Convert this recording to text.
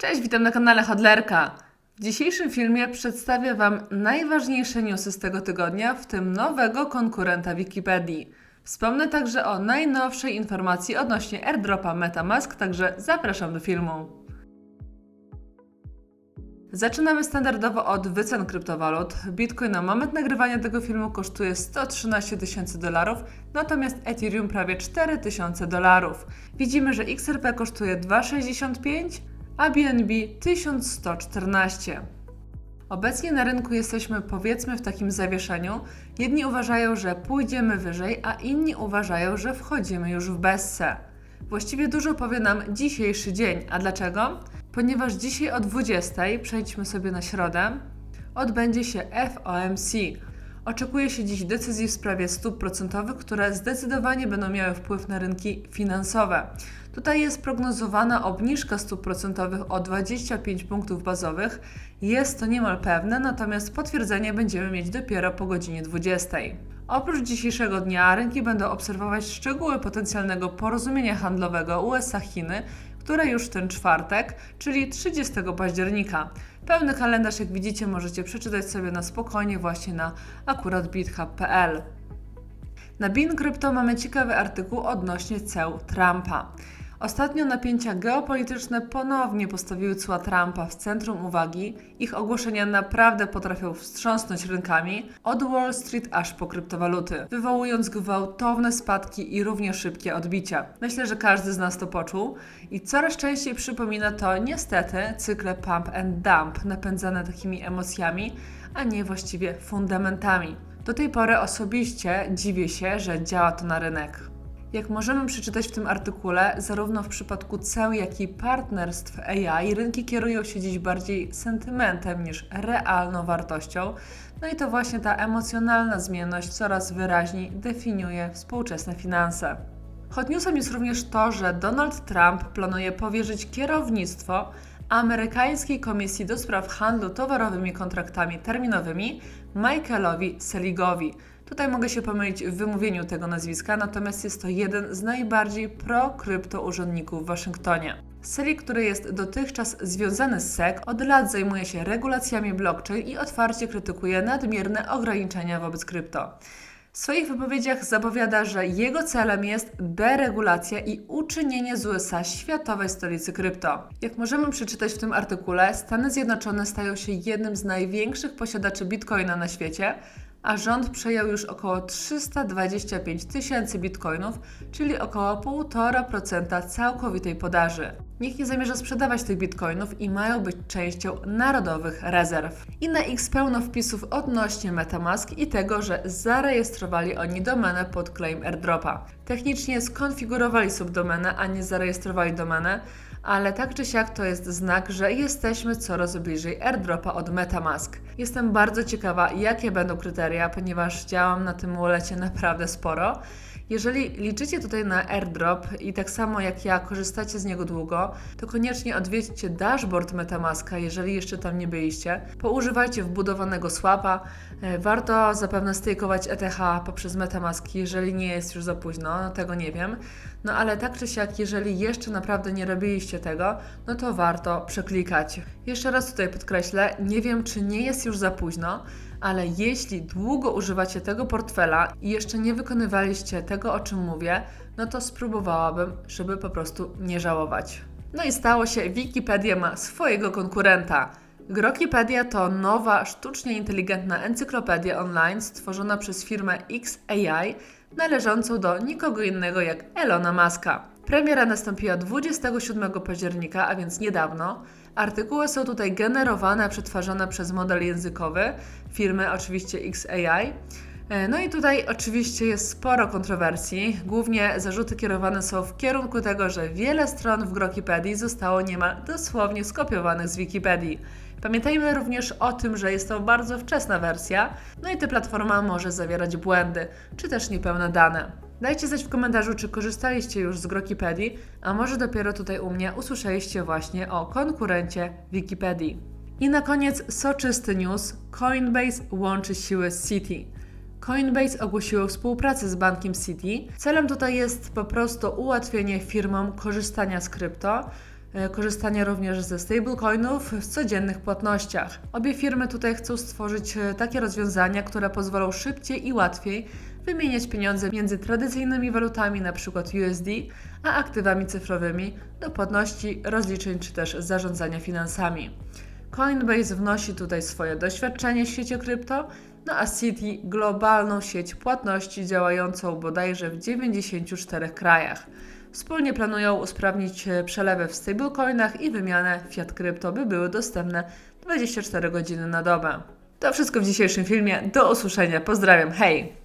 Cześć, witam na kanale Hodlerka. W dzisiejszym filmie przedstawię Wam najważniejsze newsy z tego tygodnia, w tym nowego konkurenta Wikipedii. Wspomnę także o najnowszej informacji odnośnie airdropa MetaMask, także zapraszam do filmu. Zaczynamy standardowo od wycen kryptowalut. Bitcoin na moment nagrywania tego filmu kosztuje 113 tysięcy dolarów, natomiast Ethereum prawie 4 tysiące dolarów. Widzimy, że XRP kosztuje 2,65, a BNB 1114. Obecnie na rynku jesteśmy powiedzmy w takim zawieszeniu. Jedni uważają, że pójdziemy wyżej, a inni uważają, że wchodzimy już w bezse. Właściwie dużo powie nam dzisiejszy dzień. A dlaczego? Ponieważ dzisiaj o 20 przejdźmy sobie na środę, odbędzie się FOMC. Oczekuje się dziś decyzji w sprawie stóp procentowych, które zdecydowanie będą miały wpływ na rynki finansowe. Tutaj jest prognozowana obniżka stóp procentowych o 25 punktów bazowych. Jest to niemal pewne, natomiast potwierdzenie będziemy mieć dopiero po godzinie 20. Oprócz dzisiejszego dnia rynki będą obserwować szczegóły potencjalnego porozumienia handlowego USA-Chiny, które już w ten czwartek, czyli 30 października. Pełny kalendarz, jak widzicie, możecie przeczytać sobie na spokojnie właśnie na akurat bithub.pl. Na Bin Crypto mamy ciekawy artykuł odnośnie ceł Trumpa. Ostatnio napięcia geopolityczne ponownie postawiły cła Trumpa w centrum uwagi. Ich ogłoszenia naprawdę potrafią wstrząsnąć rynkami, od Wall Street aż po kryptowaluty, wywołując gwałtowne spadki i równie szybkie odbicia. Myślę, że każdy z nas to poczuł i coraz częściej przypomina to niestety cykle pump and dump, napędzane takimi emocjami, a nie właściwie fundamentami. Do tej pory osobiście dziwię się, że działa to na rynek. Jak możemy przeczytać w tym artykule, zarówno w przypadku ceł, jak i partnerstw AI, rynki kierują się dziś bardziej sentymentem niż realną wartością. No i to właśnie ta emocjonalna zmienność coraz wyraźniej definiuje współczesne finanse. Hot newsem jest również to, że Donald Trump planuje powierzyć kierownictwo amerykańskiej Komisji do Spraw Handlu Towarowymi Kontraktami Terminowymi Michaelowi Seligowi. Tutaj mogę się pomylić w wymówieniu tego nazwiska, natomiast jest to jeden z najbardziej pro-krypto urzędników w Waszyngtonie. Selig, który jest dotychczas związany z SEC, od lat zajmuje się regulacjami blockchain i otwarcie krytykuje nadmierne ograniczenia wobec krypto. W swoich wypowiedziach zapowiada, że jego celem jest deregulacja i uczynienie z USA światowej stolicy krypto. Jak możemy przeczytać w tym artykule, Stany Zjednoczone stają się jednym z największych posiadaczy bitcoina na świecie, a rząd przejął już około 325 tysięcy bitcoinów, czyli około 1,5% całkowitej podaży. Nikt nie zamierza sprzedawać tych bitcoinów i mają być częścią narodowych rezerw. I na X pełno wpisów odnośnie Metamask i tego, że zarejestrowali oni domenę pod claim airdropa. Technicznie skonfigurowali subdomenę, a nie zarejestrowali domenę, ale tak czy siak to jest znak, że jesteśmy coraz bliżej airdropa od Metamask. Jestem bardzo ciekawa, jakie będą kryteria, ponieważ działam na tym walletie naprawdę sporo. Jeżeli liczycie tutaj na airdrop i tak samo jak ja korzystacie z niego długo, to koniecznie odwiedźcie dashboard Metamaska, jeżeli jeszcze tam nie byliście. Poużywajcie wbudowanego swapa. E, warto zapewne stakeować ETH poprzez Metamask, jeżeli nie jest już za późno, no tego nie wiem. No ale tak czy siak, jeżeli jeszcze naprawdę nie robiliście tego, no to warto przeklikać. Jeszcze raz tutaj podkreślę, nie wiem czy nie jest już za późno, ale jeśli długo używacie tego portfela i jeszcze nie wykonywaliście tego, o czym mówię, no to spróbowałabym, żeby po prostu nie żałować. No i stało się, Wikipedia ma swojego konkurenta. Grokipedia to nowa, sztucznie inteligentna encyklopedia online stworzona przez firmę XAI, należącą do nikogo innego jak Elona Muska. Premiera nastąpiła 27 października, a więc niedawno. Artykuły są tutaj generowane, przetwarzane przez model językowy firmy oczywiście XAI. E, no i tutaj oczywiście jest sporo kontrowersji. Głównie zarzuty kierowane są w kierunku tego, że wiele stron w Grokipedii zostało niemal dosłownie skopiowanych z Wikipedii. Pamiętajmy również o tym, że jest to bardzo wczesna wersja, no i ta platforma może zawierać błędy, czy też niepełne dane. Dajcie znać w komentarzu, czy korzystaliście już z Grokipedii, a może dopiero tutaj u mnie usłyszeliście właśnie o konkurencie Wikipedii. I na koniec soczysty news. Coinbase łączy siły z Citi. Coinbase ogłosiło współpracę z bankiem Citi. Celem tutaj jest po prostu ułatwienie firmom korzystania z krypto. e, korzystanie również ze stablecoinów w codziennych płatnościach. Obie firmy tutaj chcą stworzyć e, takie rozwiązania, które pozwolą szybciej i łatwiej wymieniać pieniądze między tradycyjnymi walutami, np. USD, a aktywami cyfrowymi do płatności, rozliczeń czy też zarządzania finansami. Coinbase wnosi tutaj swoje doświadczenie w świecie krypto, no a Citi globalną sieć płatności działającą bodajże w 94 krajach. Wspólnie planują usprawnić przelewy w stablecoinach i wymianę fiat krypto, by były dostępne 24 godziny na dobę. To wszystko w dzisiejszym filmie. Do usłyszenia. Pozdrawiam. Hej!